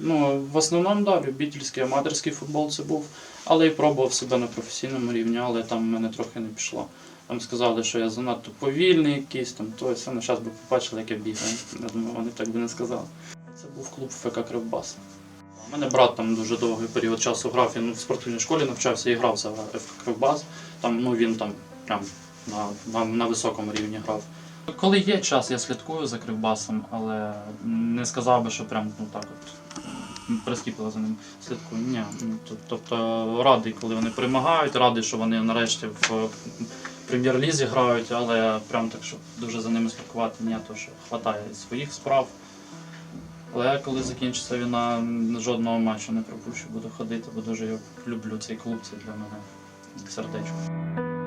Ну, в основному, да, любительський, аматорський футбол це був, але і пробував себе на професійному рівні, але там в мене трохи не пішло. Там сказали, що я занадто повільний якийсь, там то все, ну зараз би побачили, як я бігаю. Я думаю, вони так би не сказали. Це був клуб ФК Кривбас. У мене брат там дуже довгий період часу грав, він в спортивній школі навчався і грав за ФК Кривбас. Там, ну, він там прям на, на, на високому рівні грав. Коли є час, я слідкую за Кривбасом, але не сказав би, що прям ну так от прискіпливо за ним слідкую. Ні. Тобто радий, коли вони перемагають, радий, що вони нарешті в прем'єр-лізі грають, але прям так, щоб дуже за ними слідкувати, ні, то що хватає своїх справ. Але коли закінчиться війна, жодного матчу не пропущу, буду ходити, бо дуже його люблю цей клуб, це для мене сердечко.